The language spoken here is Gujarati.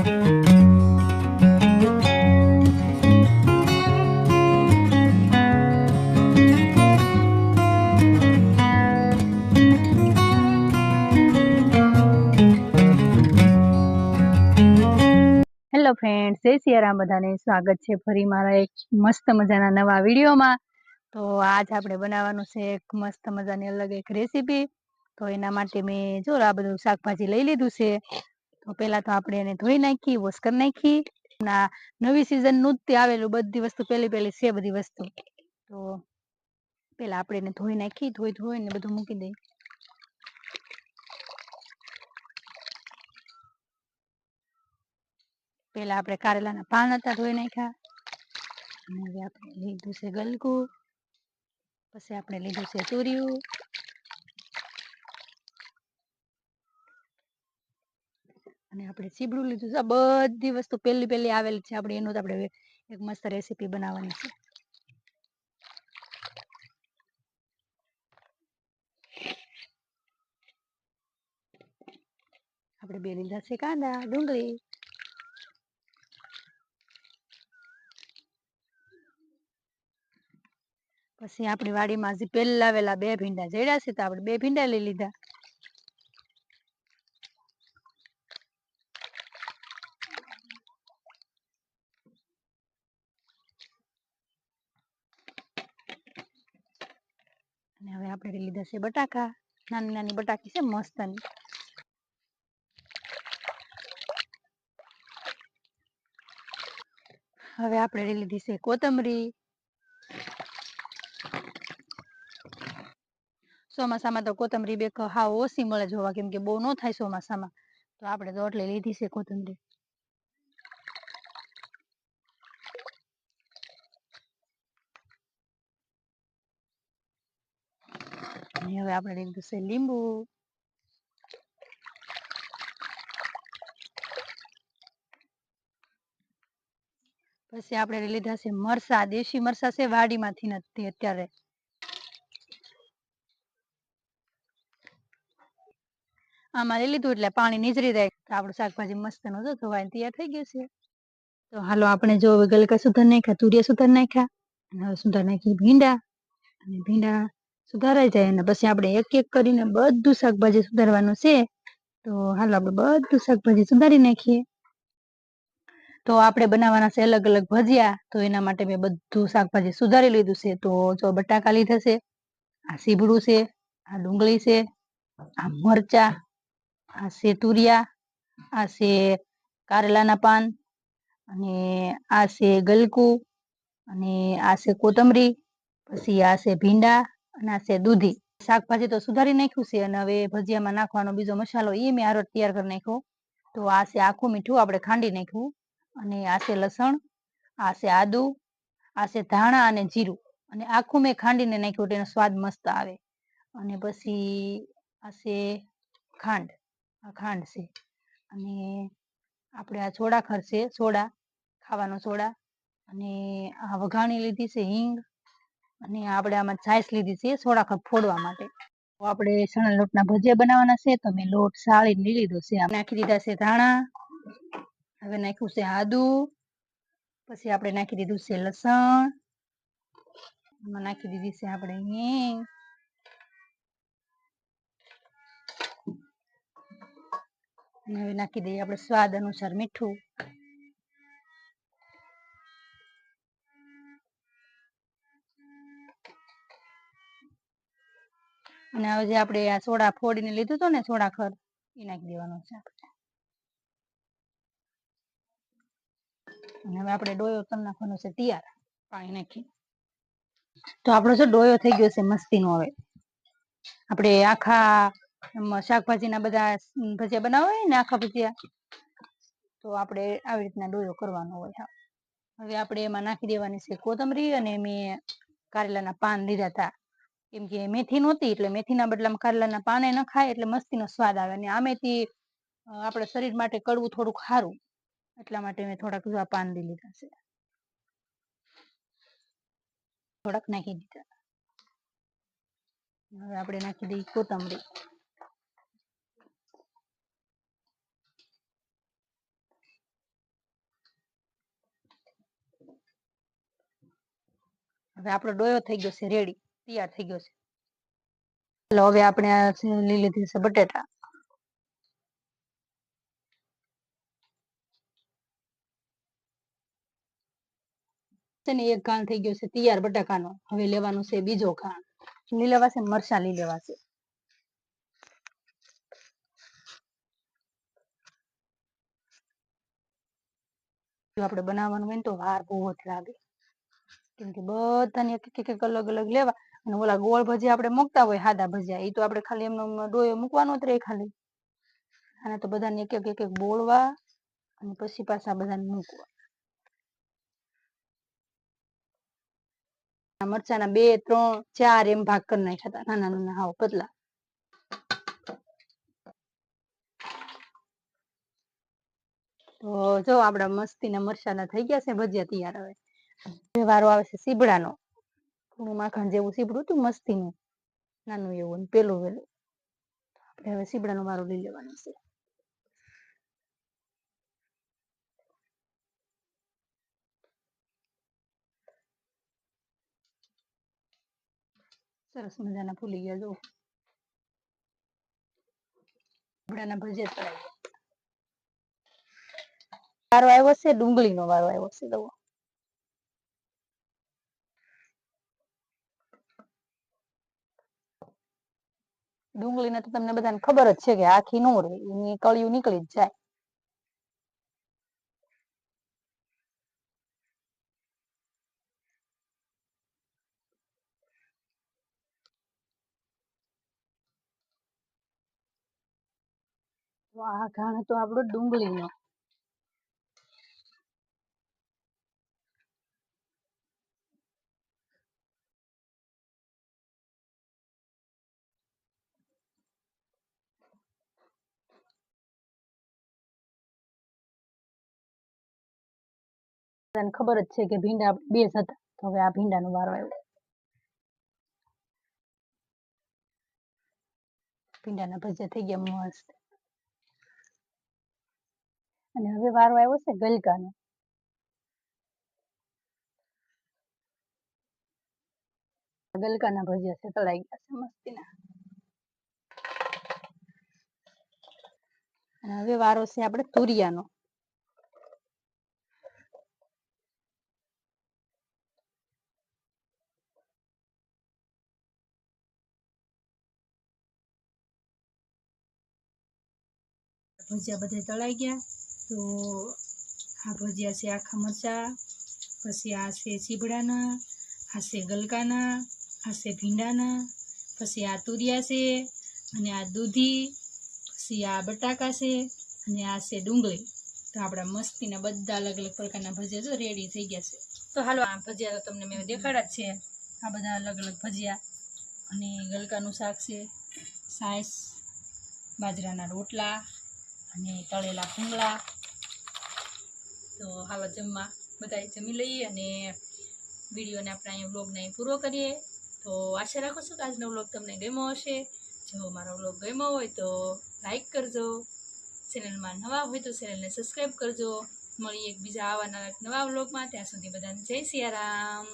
હેલો ફ્રેન્ડ્સ જય સિયારામ બધાને. સ્વાગત છે ફરી મારા એક મસ્ત મજાના નવા વિડીયોમાં. તો આજ આપણે બનાવવાનું છે એક મસ્ત મજાની અલગ એક રેસીપી તો એના માટે મેં જો આ બધું શાકભાજી લઈ લીધું છે. તો પહેલા તો આપણે એને ધોઈ નાખી વોશ કરી નાખી. ના નવી સિઝનનું જ તે આવેલું, બધી વસ્તુ, પહેલી પહેલી છે બધી વસ્તુ. તો પહેલા આપણે એને ધોઈ નાખી, ધોઈ ધોઈને બધું મૂકી દઈ પેલા આપણે કારેલાના પાન હતા ધોઈ નાખ્યા. આપણે લીધું છે ગલકું પછી આપણે લીધું છે તુરિયું. અને આપણે ચીબડું લીધું છે. બધી વસ્તુ પહેલી પહેલી આવેલી છે. આપણે એનું જ આપણે એક મસ્ત રેસીપી બનાવવાની છે. આપણે બે લીધા છે કાંદા, ડુંગળી. પછી આપણી વાડીમાં હજી પહેલા વેલા બે ભીંડા જડ્યા છે તો આપણે બે ભીંડા લઈ લીધા. અને હવે આપણે લીધા છે બટાકા. નાની નાની બટાકી છે, મસ્તની. હવે આપણે લીધી છે કોથમરી. ચોમાસામાં તો કોથમરી બે હાવ ઓછી મળે જોવા, કેમ કે બહુ ન થાય ચોમાસામાં. તો આપણે તો એટલે લીધી છે કોથમરી. અને હવે આપણે લીધું છે લીંબુ પછી આપણે લીધા છે મરસા દેશી મરસા છે વાડીમાંથી નથી અત્યારે આમાં લઈ લીધું એટલે પાણી નીચરી જાય તો આપણું શાકભાજી મસ્તનું જો ધોવાઈને તૈયાર થઈ ગયું છે તો હાલો આપણે જો ગલકા સુધાર નાખ્યા તુરિયા સુધાર નાખ્યા અને હવે સુધાર નાખી ભીંડા અને ભીંડા સુધારાઈ જાય અને પછી આપણે એક એક કરીને બધું શાકભાજી સુધારવાનું છે, તો હાલ આપણે બધું શાકભાજી સુધારી નાખીએ. તો આપણે બનાવવાના છે અલગ અલગ ભજીયા, તો એના માટે મેં બધું શાકભાજી સુધારી લીધું છે. તો જો બટાકા લીધા છે, આ સીભડું છે, આ ડુંગળી છે, આ મરચા, આ છે તુરિયા, આ છે કારેલાના પાન, અને આ છે ગલકું, અને આ છે કોથમરી, પછી આ છે ભીંડા અને છે દૂધી. શાકભાજી તો સુધારી નાખ્યું છે અને હવે ભજીયામાં નાખવાનો બીજો મસાલો એ મેં આરોટ તૈયાર કરી નાખ્યો. તો આ છે આખું મીઠું આપણે ખાંડી નાખ્યું. અને આ છે લસણ, આ છે આદુ, આ છે ધાણા અને જીરું. અને આખું મેં ખાંડીને નાખ્યું એટલે એનો સ્વાદ મસ્ત આવે. અને પછી આ છે ખાંડ, આ ખાંડ છે. અને આપણે આ સોડા છે, સોડા, ખાવાનો સોડા. અને આ વઘાણી લીધી છે હિંગ અને આપણે આમાં છાશ લીધી છે સોડાખર ફોડવા માટે. આપણે ચણા લોટના ભજીયા બનાવવાના છે તો મેં લોટ સાળી લઈ લીધો છે. નાખી દીધા છે ધાણા, હવે નાખ્યું છે આદુ, પછી આપણે નાખી દીધું છે લસણ એમાં નાખી દીધી છે આપણે હિંગ. હવે નાખી દઈએ આપણે સ્વાદ અનુસાર મીઠું. અને હવે જે આપણે આ સોડા ફોડીને લીધું હતું ને, સોડા ખર, એ નાખી દેવાનું છે આપણે. અને હવે આપણે ડોયો કરી નાખવાનો છે તૈયાર, પાણી નાખી. તો આપણો જો ડોયો થઈ ગયો છે મસ્તીનો હવે. આપણે આખા શાકભાજીના બધા ભજીયા બનાવવા હોય ને આખા ભજીયા, તો આપણે આવી રીતના ડોયો કરવાનો હોય હવે આપણે એમાં નાખી દેવાની છે કોથમરી અને મેં કારેલાના પાન લીધા હતા. કેમ કે મેથી નહોતી એટલે મેથીના બદલામાં કારલાના પાને ન ખાય એટલે મસ્તીનો સ્વાદ આવે અને આ મેથી આપણા શરીર માટે કડવું થોડુંક સારું. એટલા માટે મેં થોડાક આ પાન દી લીધા છે. થોડાક નાખી દીધા. હવે આપણે નાખી દઈએ કોથમરી. હવે આપણો ડોયો થઈ ગયો છે રેડી. તૈયાર થઈ ગયો છે. ચાલો, હવે આપણે આ લઈ લીધી છે બટેટા. એક ઘાણ થઈ ગયો છે તૈયાર બટાકાનો. હવે લેવાનું છે બીજો ઘાણ લઈ લેવાશે મરચા લઈ લેવાશે જો આપણે બનાવવાનું હોય ને તો વાર બહુ જ લાગે. કેમ કે બધાને એક એક અલગ અલગ લેવા. અને ઓલા ગોળ ભજીયા આપણે મૂકતા હોય સાદા ભજીયા એ તો આપણે ખાલી એમનો ડોયો મૂકવાનો જ રહે ખાલી. અને તો બધાને એક એક એક એક બોળવા અને પછી પાછા બધાને મૂકવા. મરચાના બે, ત્રણ, ચાર એમ ભાગ કરી નાખ્યા હતા, નાના નાના, હાવ પતલા. તો જો આપડા મસ્તીના મરચાના થઈ ગયા છે ભજીયા તૈયાર હવે. વારો આવે છે સીબડાનો થોડું માખણ જેવું સીબડું હતું, મસ્તીનું, નાનું એવું પેલું વેલું. આપણે હવે સીબડાનો વારો લઈ લેવાનો છે. સરસ મજાના ફૂલી ગયા જો સીબડાના ભજીયા વારો આવ્યો છે, ડુંગળીનો વારો આવ્યો છે તો ડુંગળીને તો તમને બધાને ખબર જ છે કે આખી નો રહે એની કળિયું નીકળી જ જાય. તો આ ઘાણ હતો આપણો ડુંગળીનો. બધાને ખબર જ છે કે ભીંડા બે જ હતા. તો હવે આ ભીંડાનો વારો આવ્યો. ભીંડાના ભજીયા થઈ ગયા મસ્ત. અને હવે વારો આવ્યો છે ગલકાનો. ગલકાના ભજીયા છે તળાઈ ગયા છે મસ્તીના. અને હવે વારો છે આપણે તુરિયાનો. ભજીયા બધા તળાઈ ગયા. તો આ ભજીયા છે આખા મરચા, પછી આ છે ચીબડાના, આ છે ગલકાના, આ છે ભીંડાના, પછી આ તુરિયા છે, અને આ દૂધી, પછી આ બટાકા છે, અને આ છે ડુંગળી. તો આપણા મસ્તીના બધા અલગ અલગ પ્રકારના ભજીયા જો રેડી થઈ ગયા છે. તો હાલો, આ ભજીયા તો તમને મેં દેખાડ્યા છે. આ બધા અલગ અલગ ભજીયા. અને ગલકાનું શાક છે સાસ બાજરાના રોટલા અને તળેલા ભૂંગળા તો હાલો જમવા બધાએ જમી લઈએ અને વિડીયોને આપણે અહીંયા બ્લોગને પૂરો કરીએ. તો આશા રાખું છું કે આજનો બ્લોગ તમને ગમ્યો હશે. જો મારો બ્લોગ ગમ્યો હોય તો લાઈક કરજો. ચેનલમાં નવા હોય તો ચેનલને સબસ્ક્રાઈબ કરજો. મળીએ એક બીજા આવા નવા નવા બ્લોગમાં ત્યાં સુધી બધાને જય સિયારામ.